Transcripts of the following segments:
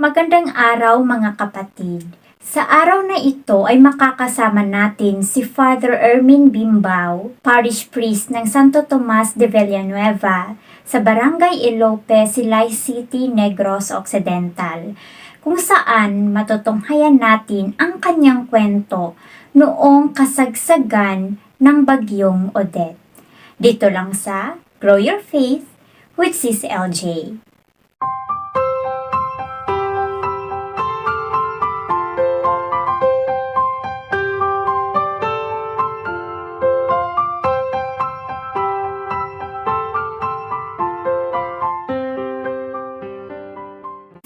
Magandang araw mga kapatid. Sa araw na ito ay makakasama natin si Father Ermin Bimbao, Parish Priest ng Santo Tomas de Villanueva sa Barangay Ilope, Silay City, Negros Occidental, kung saan matutunghayan natin ang kanyang kwento noong kasagsagan ng bagyong Odette. Dito lang sa Grow Your Faith with Sis LJ.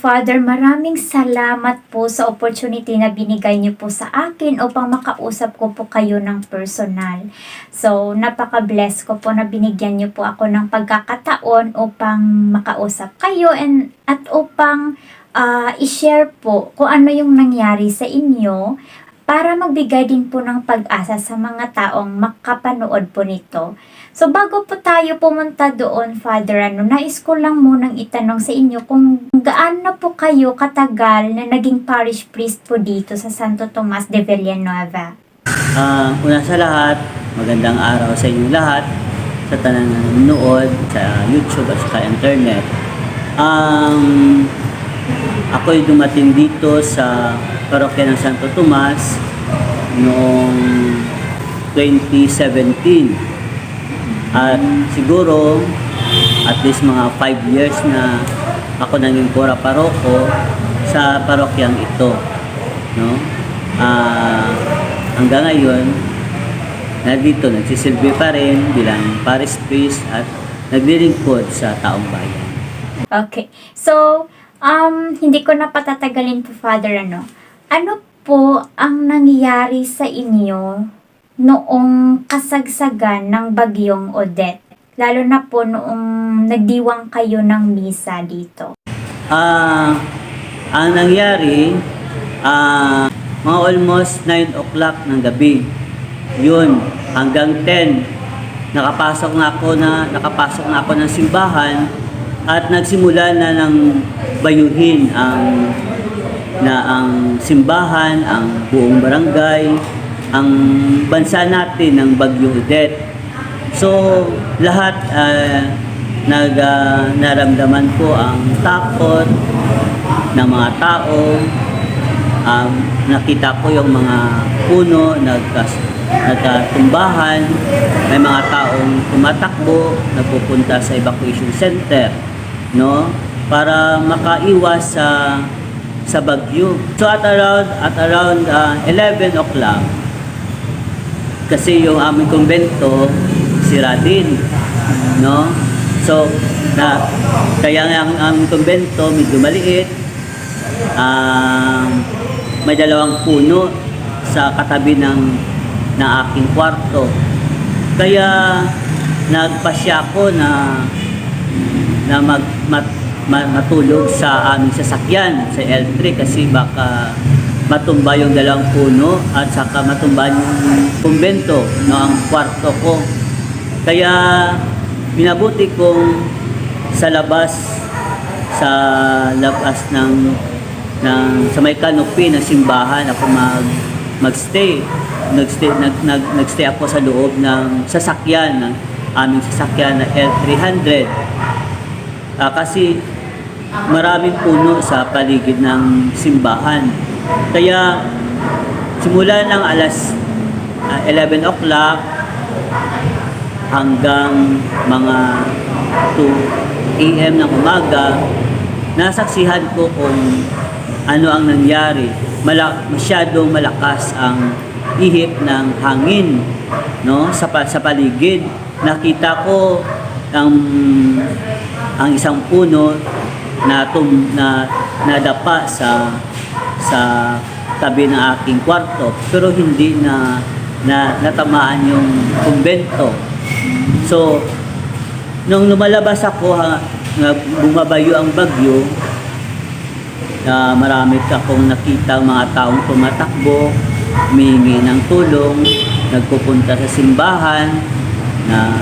Father, maraming salamat po sa opportunity na binigay niyo po sa akin upang makausap ko po kayo ng personal. So, napaka-bless ko po na binigyan niyo po ako ng pagkakataon upang makausap kayo and at upang ah, i-share po kung ano yung nangyari sa inyo para magbigay din po ng pag-asa sa mga taong makapanood po nito. So bago po tayo pumunta doon, Father, ano, nais ko lang munang itanong sa inyo kung gaano po kayo katagal na naging parish priest po dito sa Santo Tomas de Villanueva. Ah, una sa lahat, magandang araw sa inyong lahat sa tanang nanonood sa YouTube at sa internet. Um, ako'y dumating dito sa parokya ng Santo Tomas noong 2017. At siguro, at least mga 5 years na ako naging kura paroko sa parokyang ito. No? Ah, hanggang ngayon, nandito, nagsisilbi pa rin bilang parish priest at naglilingkod sa taong bayan. Okay. So, um, hindi ko na patatagalin po, Father, ano. Ano po ang nangyari sa inyo noong kasagsagan ng bagyong Odette? Lalo na po noong nagdiwang kayo ng misa dito. Ah, ang nangyari, ah, mga almost 9 o'clock ng gabi. Yun, hanggang 10. Nakapasok na ako na nakapasok na ako ng simbahan at nagsimula na ng bayuhin ang na ang simbahan, ang buong barangay, ang bansa natin ng Bagyo Odette. So, lahat ah, nag ah, naramdaman ko ang takot ng mga tao. Um, nakita ko yung mga puno nagkas nagkatumbahan, may mga taong tumatakbo, napupunta sa evacuation center, no? Para makaiwas sa sa bagyo. So at around at around ah, 11 o'clock kasi yung aming kumbento sira din no? So na kaya ang aming kumbento medyo maliit. Um, may dalawang puno sa katabi ng ng aking kwarto. Kaya nagpasya ko na na mag mat, ma- matulog sa aming sasakyan sa L3 kasi baka matumba yung dalawang puno at saka matumba yung kumbento no ang kwarto ko. Kaya minabuti kong sa labas sa labas ng ng sa may canopy ng simbahan ako mag magstay. Nagstay nag, nag, nagstay ako sa loob ng sasakyan ng aming sasakyan na L300. Ah, kasi maraming puno sa paligid ng simbahan. Kaya simula ng alas ah, 11 o'clock hanggang mga 2 a.m. ng umaga, nasaksihan ko kung ano ang nangyari. Mala- masyadong malakas ang ihip ng hangin no sa pa- sa paligid nakita ko ang ang isang puno na tum, na nadapa sa sa tabi ng aking kwarto pero hindi na na natamaan yung kumbento. So nung lumalabas ako ha, bumabayo ang bagyo na marami akong nakita mga taong tumatakbo, humingi ng tulong, nagpupunta sa simbahan, na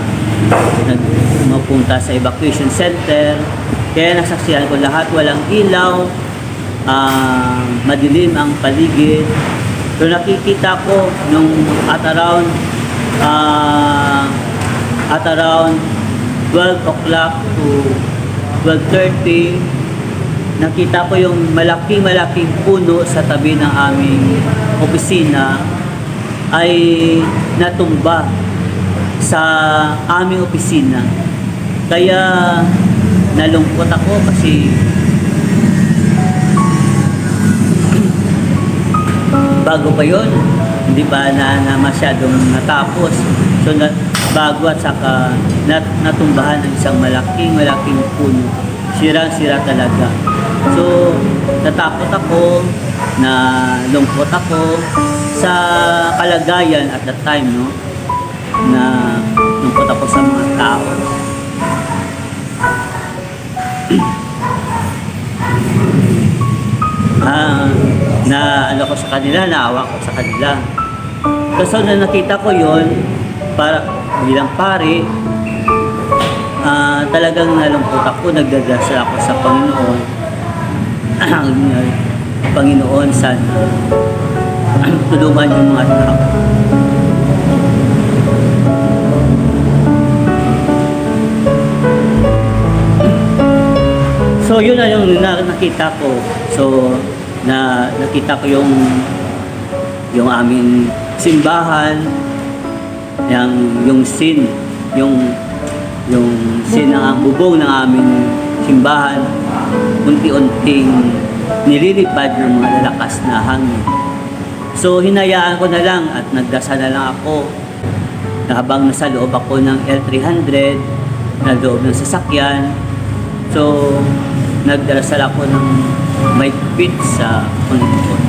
nagpupunta sa evacuation center. Kaya nasaksihan ko lahat, walang ilaw, ah, madilim ang paligid. So nakikita ko nung at around ah, at around 12 o'clock to 12.30 nakita ko yung malaking malaking puno sa tabi ng aming opisina ay natumba sa aming opisina. Kaya nalungkot ako kasi bago pa yon hindi pa na, na masyadong natapos. So na, bago at saka nat, natumbahan ng isang malaking malaking puno. Sirang-sira talaga. So natakot ako, na lungkot ako sa kalagayan at that time, no? Ano ko sa kanila, naawa ko sa kanila. Kasi na nakita ko yon para bilang pare, ah, talagang nalungkot ako, nagdadasal ako sa Panginoon. Panginoon, sana tulungan yung mga tao. So yun na yung na, nakita ko. So na nakita ko yung yung aming simbahan, yung yung sin, yung yung sin ng bubong ng aming simbahan, unti-unting nililipad ng mga lalakas na hangin. So hinayaan ko na lang at nagdasal na lang ako na habang nasa loob ako ng L300, na loob ng sasakyan, So, nagdarasal ako ng may pit sa Panginoon.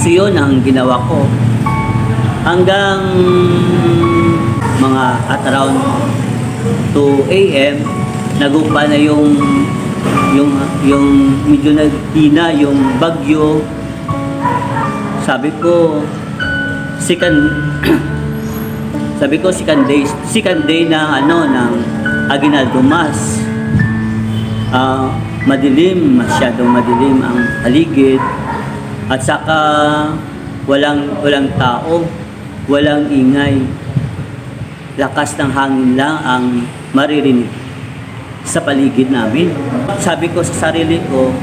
so, yun ang ginawa ko. Hanggang mga at around 2 a.m., nagumpa na yung yung yung medyo naghina yung bagyo. Sabi ko, second sabi ko second day, second day ng ano ng Aguinaldo Mass. Ah, madilim, masyadong madilim ang paligid at saka walang walang tao, walang ingay. Lakas ng hangin lang ang maririnig sa paligid namin. Sabi ko sa sarili ko,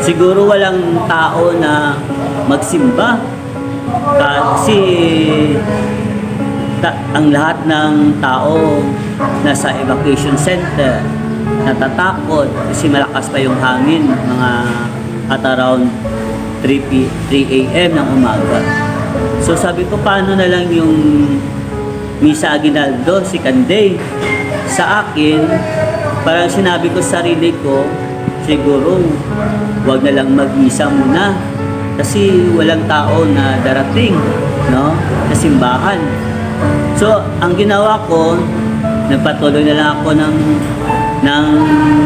siguro walang tao na magsimba kasi ta- ang lahat ng tao nasa evacuation center natatakot kasi malakas pa yung hangin mga at around 3, p- 3 a.m. ng umaga. So sabi ko, paano na lang yung Misa Aguinaldo, si Kanday? Sa akin, parang sinabi ko sa sarili ko, siguro, wag na lang mag-misa muna kasi walang tao na darating no, sa simbahan. So, ang ginawa ko, nagpatuloy na lang ako ng ng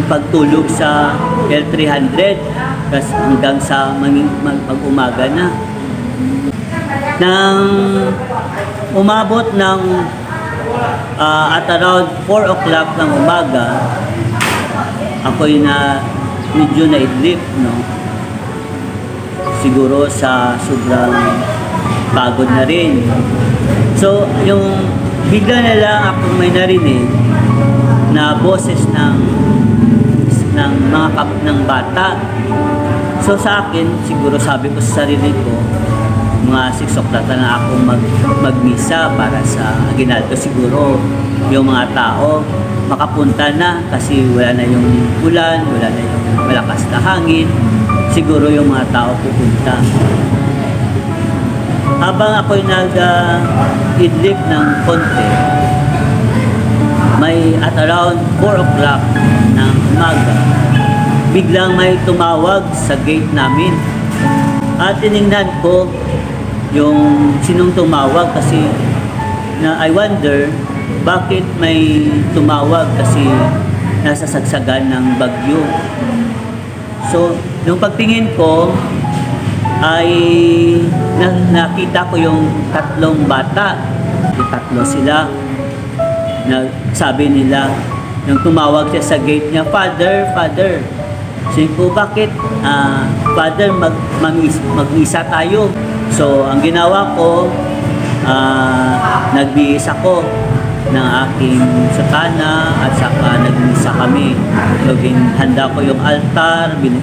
pagtulog sa L300 tas hanggang sa maging mag, umaga na. Nang umabot ng ah, at around 4 o'clock ng umaga, ako'y na medyo naidlip, no? Siguro sa sobrang pagod na rin. So, yung bigla na lang akong may narinig na boses ng ng mga kap ng bata. So sa akin, siguro sabi ko sa sarili ko, mga 6 o'clock na ako mag, magmisa para sa Aguinaldo. Siguro yung mga tao makapunta na kasi wala na yung ulan, wala na yung malakas na hangin. Siguro yung mga tao pupunta habang ako'y nag-idlip ng konti, may at around 4 o'clock ng umaga, biglang may tumawag sa gate namin. At tinignan ko yung sinong tumawag kasi na I wonder bakit may tumawag kasi nasa sagsagan ng bagyo. So, nung pagtingin ko, ay na, nakita ko yung tatlong bata. Yung tatlo sila. Na, sabi nila, nung tumawag siya sa gate niya, Father, Father, Sabi po, bakit, ah, Father, mag, mag-is- mag-isa tayo? So, ang ginawa ko, ah, nagbihis ako ng aking sakana at saka nagmisa kami. So, handa ko yung altar, bin-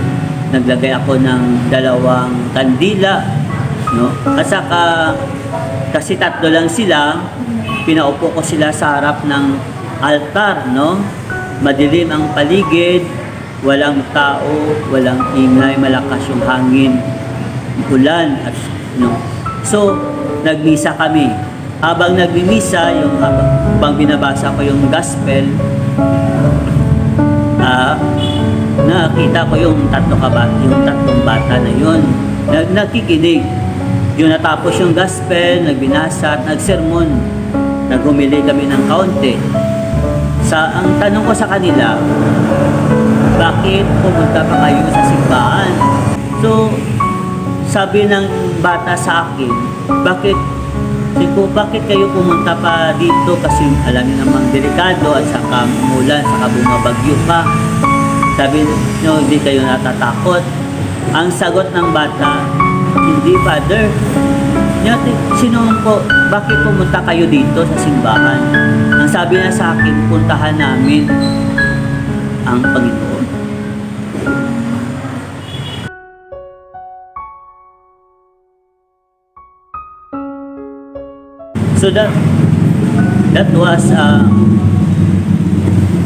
naglagay ako ng dalawang kandila, no? At saka, kasi tatlo lang sila, pinaupo ko sila sa harap ng altar, no? Madilim ang paligid, walang tao, walang ingay, malakas yung hangin, ulan, at no. So, nagmisa kami. Habang nagmimisa, yung habang, binabasa ko yung gospel, ah, nakita ko yung tatlo kabat, yung tatlong bata na yun. Nag, nakikinig. Yung natapos yung gospel, nagbinasa at nagsermon. Nagumili kami ng kaunti. Sa, ang tanong ko sa kanila, bakit pumunta pa kayo sa simbahan? So, sabi ng bata sa akin, bakit Sabi ko, bakit kayo pumunta pa dito? Kasi alam niyo namang delikado at saka umulan, saka bumabagyo pa. Sabi niyo, hindi kayo natatakot. Ang sagot ng bata, hindi, Father. Yati, sino po, bakit pumunta kayo dito sa simbahan? Ang sabi niya sa akin, puntahan namin ang Panginoon. So that that was uh,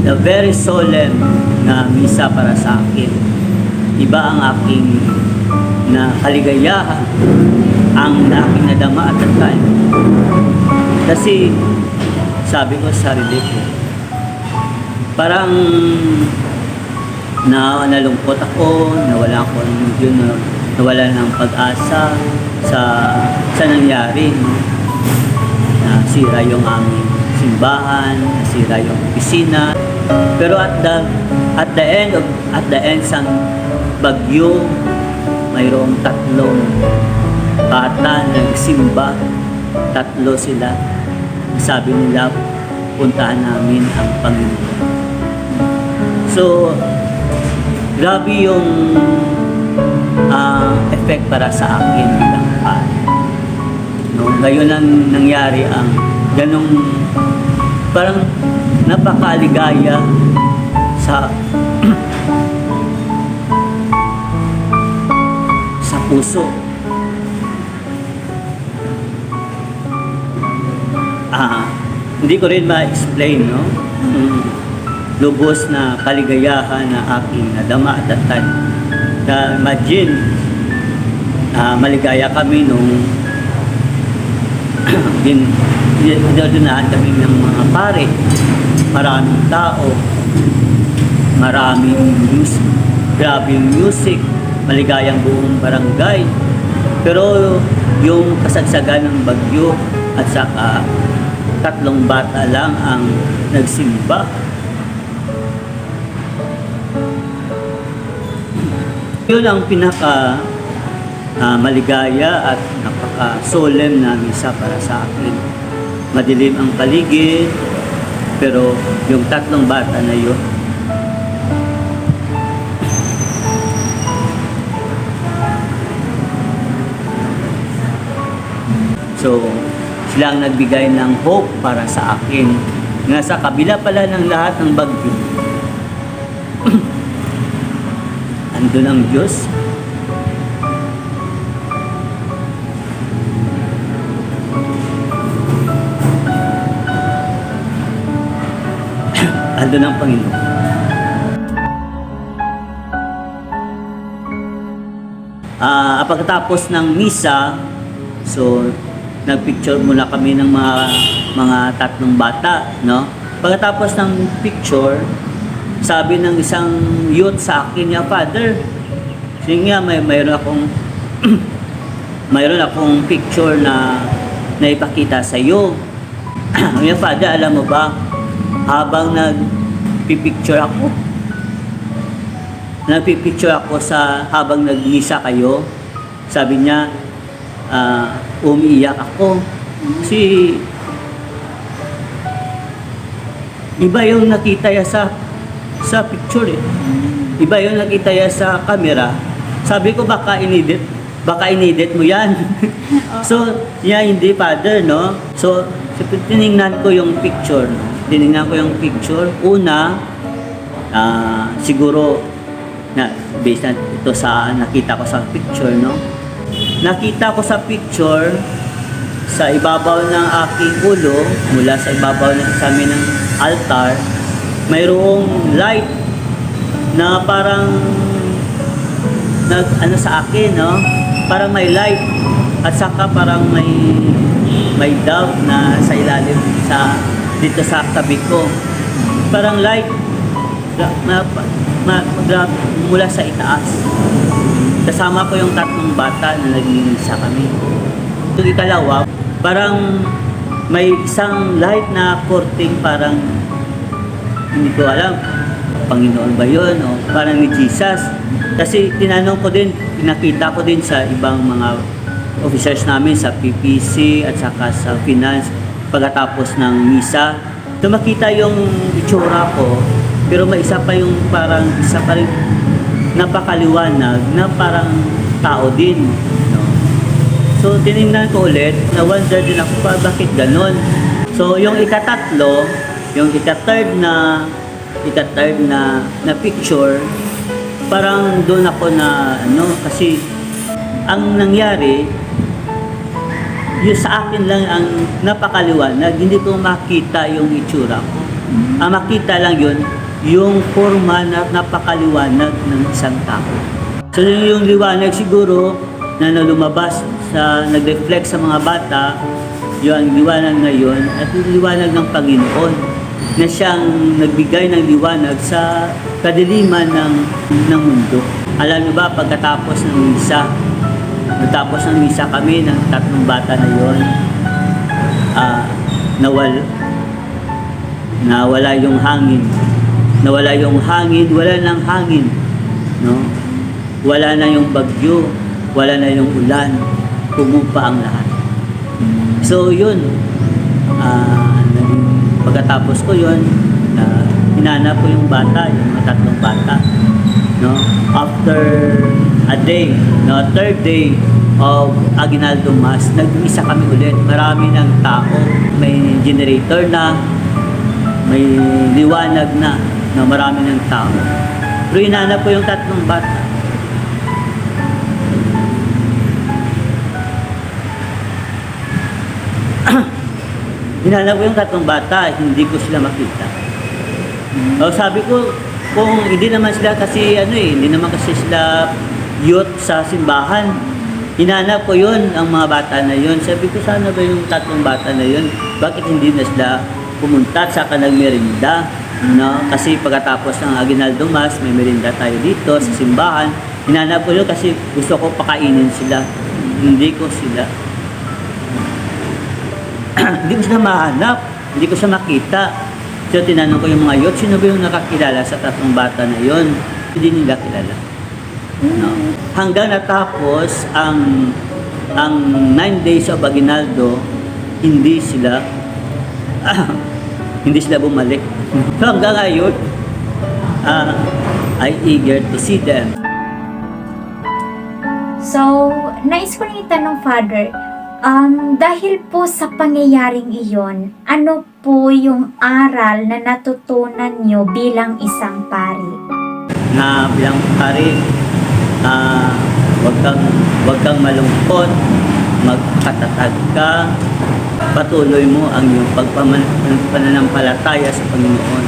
a very solemn na misa para sa akin. Iba ang aking na kaligayahan, ang aking nadama at that time. Kasi sabi ko sa sarili ko, parang na nalungkot ako, nawala ako ng yun, na, nawala ng pag-asa sa sa nangyari. No? nasira yung aming simbahan, nasira yung opisina. Pero at the at the end of at the end sang bagyo, mayroong tatlong bata na nagsimba. Tatlo sila. Sabi nila, puntahan namin ang Panginoon. So, grabe yung ah, effect para sa akin bilang pare. No, ngayon ang nangyari ang ganong parang napakaligaya sa sa puso. Ah, hindi ko rin ma-explain, no? Yung lubos na kaligayahan na aking nadama at that time. Na imagine, ah, maligaya kami nung din dinadunaan kami ng mga pare. Maraming tao, maraming music, grabing music, maligayang buong barangay. Pero yung kasagsagan ng bagyo at saka tatlong bata lang ang nagsimba. Yun ang pinaka ah, maligaya at napaka-solemn na misa para sa akin. Madilim ang paligid, pero yung tatlong bata na yun, So, sila ang nagbigay ng hope para sa akin. Na sa kabila pala ng lahat ng bagyo, andun ang Diyos ando ng Panginoon. Ah, pagkatapos ng misa, so nagpicture muna kami ng mga mga tatlong bata, no? Pagkatapos ng picture, sabi ng isang youth sa akin niya, Father, sige nga, may mayroon akong mayroon akong picture na naipakita sa iyo. Ngayon, Father, alam mo ba, habang nagpipicture ako, nagpipicture ako sa habang nagmisa kayo, sabi niya, ah, umiiyak ako. Kasi Iba yung nakita ya sa sa picture eh. Iba yung nakita ya sa camera. Sabi ko baka inedit, baka inedit mo yan. so, yeah, hindi father, no? So, tiningnan ko yung picture. no? Tiningnan ko yung picture. Una, ah, siguro na based na ito sa nakita ko sa picture, no? Nakita ko sa picture sa ibabaw ng aking ulo, mula sa ibabaw ng sa amin ng altar, mayroong light na parang nag ano sa akin, no? Parang may light at saka parang may may dove na sa ilalim sa dito sa tabi ko. Parang light na, na, ma, gra- mula sa itaas. Kasama ko yung tatlong bata na nag-iisa kami. Itong ikalawa, parang may isang light na korting parang hindi ko alam Panginoon ba yun o parang ni Jesus kasi tinanong ko din pinakita ko din sa ibang mga officers namin sa PPC at saka sa finance pagkatapos ng misa tumakita yung itsura ko pero may isa pa yung parang isa pa rin napakaliwanag na parang tao din no? So, tinignan ko ulit, na-wonder din ako pa bakit ganon. So, yung ikatatlo, yung ika-third na, ika-third na, na picture, parang doon ako na, ano, kasi ang nangyari, yung sa akin lang ang napakaliwanag, hindi ko makita yung itsura ko. Ang makita lang yun, yung forma na napakaliwanag ng isang tao. So yun yung liwanag siguro na lumabas sa nag-reflect sa mga bata, yun ang liwanag ngayon at yung liwanag ng Panginoon na siyang nagbigay ng liwanag sa kadiliman ng, ng mundo. Alam niyo ba, pagkatapos ng misa, natapos ng misa kami ng tatlong bata na yun, ah, nawal, nawala yung hangin. Nawala yung hangin, wala nang hangin. No? Wala na yung bagyo, wala na yung ulan, pumupa ang lahat. So yun, naging- pagkatapos ko yun, uh, hinanap ko yung bata, yung tatlong bata. No? After a day, no, third day of Aguinaldo Mass, nag-isa kami ulit. Marami ng tao, may generator na, may liwanag na, na marami ng tao. Pero hinanap ko yung tatlong bata. Hinanap ko yung tatlong bata, hindi ko sila makita. O sabi ko, kung hindi naman sila kasi ano eh, hindi naman kasi sila youth sa simbahan. Hinanap ko yun, ang mga bata na yun. Sabi ko, sana ba yung tatlong bata na yun? Bakit hindi na sila pumunta at saka nagmerinda? No? Kasi pagkatapos ng Aguinaldo Mass, may merinda tayo dito sa simbahan. Hinanap ko yun kasi gusto ko pakainin sila. Hindi ko sila hindi ko siya mahanap, hindi ko siya makita. So tinanong ko yung mga youth, sino ba yung nakakilala sa tatlong bata na yon? Hindi nila kilala. No? Hanggang natapos ang ang nine days of Aguinaldo, hindi sila hindi sila bumalik. So hanggang ngayon, ah, I eager to see them. So, nais ko rin itanong, Father, um, dahil po sa pangyayaring iyon, ano po yung aral na natutunan nyo bilang isang pari? na bilang pare, ah, wag kang wag kang malungkot, magkatatag ka, patuloy mo ang iyong pagpananampalataya sa Panginoon.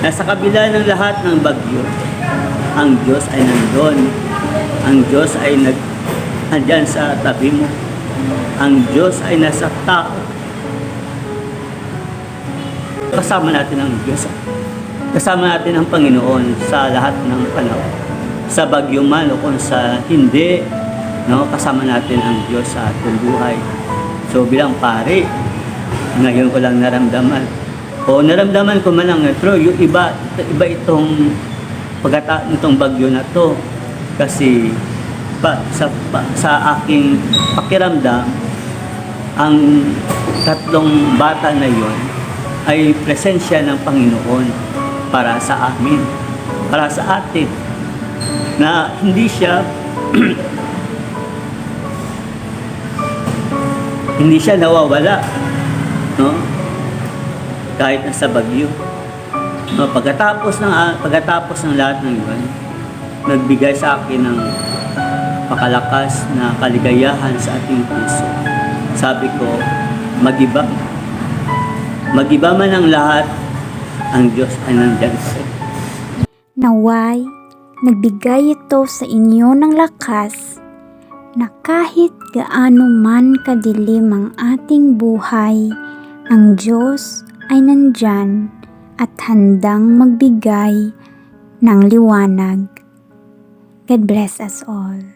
Na sa kabila ng lahat ng bagyo, ang Diyos ay nandun. Ang Diyos ay nag andyan sa tabi mo. Ang Diyos ay nasa tao. Kasama natin ang Diyos. Kasama natin ang Panginoon sa lahat ng panahon. Sa bagyo man o kung sa hindi, no, kasama natin ang Diyos sa ating buhay. So bilang pare, ngayon ko lang naramdaman. O naramdaman ko man lang, pero yung iba, iba itong pagkata nitong bagyo na to. Kasi pa, sa, pa, sa aking pakiramdam, ang tatlong bata na yon ay presensya ng Panginoon para sa amin, para sa atin. Na hindi siya hindi siya nawawala, no? Kahit nasa bagyo. No, pagkatapos ng ah, pagkatapos ng lahat ng iyon, nagbigay sa akin ng pakalakas na kaligayahan sa ating puso. Sabi ko, magiba. Magiba man ang lahat, ang Diyos ay nandyan rin. Naway, nagbigay ito sa inyo ng lakas na kahit gaano man kadilim ang ating buhay, ang Diyos ay nandyan at handang magbigay ng liwanag. God bless us all.